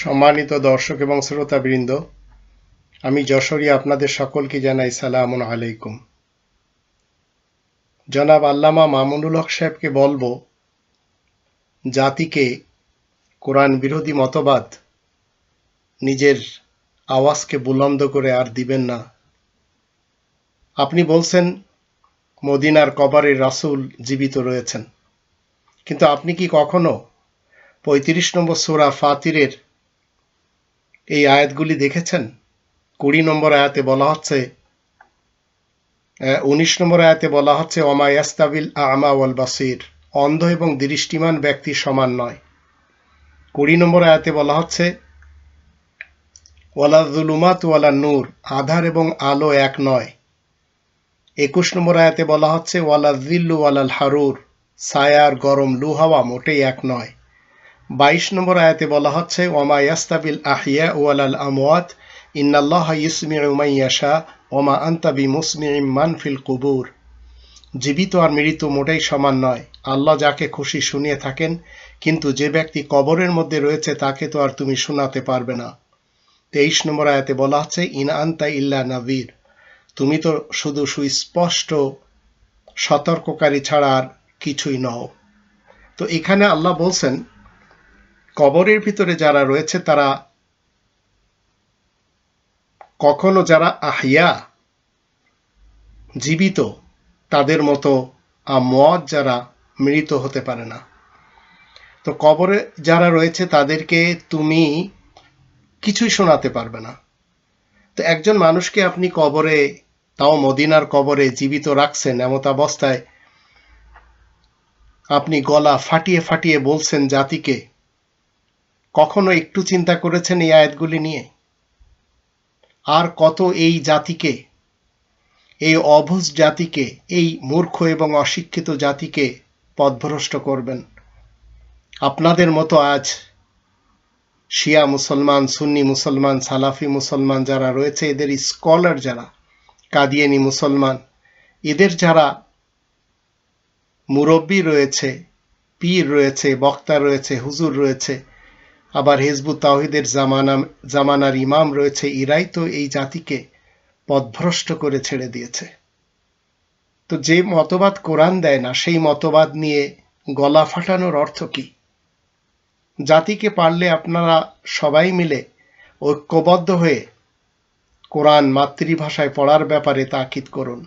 সম্মানিত দর্শক এবং শ্রোতাবৃন্দ, আমি যশোরী আপনাদের সকলকে জানাই সালামুন আলাইকুম। জনাব আল্লামা মামুনুল হক সাহেবকে বলব, জাতিকে কোরআন বিরোধী মতবাদ নিজের আওয়াজকে বুলন্দ করে আর দিবেন না। আপনি বলছেন, মদিনার কবরের রাসূল জীবিত রয়েছেন। কিন্তু আপনি কি কখনো পঁয়ত্রিশ নম্বর সূরা ফাতিরের এই আয়াতগুলি দেখেছেন? কুড়ি নম্বর আয়াতে বলা হচ্ছে উনিশ নম্বর আয়াতে বলা হচ্ছে, ওমা ইয়াস্তাবিল আমা ওয়াল বাসির অন্ধ এবং দৃষ্টিমান ব্যক্তি সমান নয়। কুড়ি নম্বর আয়াতে বলা হচ্ছে, ওয়ালা জুলুমাত ওয়ালা নূর আধার এবং আলো এক নয়। একুশ নম্বর আয়াতে বলা হচ্ছে, ওয়ালা জিল্লু ওয়ালাল হারুর ছায়ার গরম লু হাওয়া মোটেই এক নয়। বাইশ নম্বর আয়াতে বলা হচ্ছে, ওমা ইয়াস্তাবিল আহিয়া ওয়ালাল আমওয়াত, ইন্নাল্লাহ ইসমিউ মাইয়াশা ওমা আন্তাবি মুসমিম মান ফিল কুবুর। জীবিত আর মৃত মোটেই সমান নয়। আল্লাহ যাকে খুশি শুনিয়ে থাকেন, কিন্তু যে ব্যক্তি কবরের মধ্যে রয়েছে, তাকে তো আর তুমি শোনাতে পারবে না। তেইশ নম্বর আয়াতে বলা হচ্ছে, ইন আন্তা ইল্লা নাবির তুমি তো শুধু সুস্পষ্ট সতর্ককারী ছাড়া আর কিছুই নও। তো এখানে আল্লাহ বলছেন কবরের ভিতরে যারা রয়েছে, তারা কখনো যারা আহিয়া, জীবিত, তাদের মতো আমদ যারা মৃত হতে পারে না। তো কবরে যারা রয়েছে, তাদেরকে তুমি কিছুই শোনাতে পারবে না। তো একজন মানুষকে আপনি কবরে, তাও মদিনার কবরে জীবিত রাখছেন এমত অবস্থায়, আপনি গলা ফাটিয়ে ফাটিয়ে বলছেন জাতিকে কখনো একটু চিন্তা করেছেন এই আয়াতগুলি নিয়ে? আর কত এই জাতিকে, এই অভুজ জাতিকে, এই মূর্খ এবং অশিক্ষিত জাতিকে পথভ্রষ্ট করবেন? আপনাদের মতো আজ শিয়া মুসলমান, সুন্নি মুসলমান, সালাফি মুসলমান যারা রয়েছে, এদের স্কলার যারা, কাদিয়ানি মুসলমান, এদের যারা মুরব্বী রয়েছে, পীর রয়েছে, বক্তা রয়েছে, হুজুর রয়েছে আবার হেজবু তাওহিদের জামানা, জামানার ইমাম রয়েছে ইরাই, তো এই জাতিকে পথভ্রষ্ট করে ছেড়ে দিয়েছে। তো যে মতবাদ কোরআন দেয় না, সেই মতবাদ নিয়ে গলা ফাটানোর অর্থ কি? জাতিকে পারলে আপনারা সবাই মিলে ঐক্যবদ্ধ হয়ে কোরআন মাতৃভাষায় পড়ার ব্যাপারে তাকিদ করুন।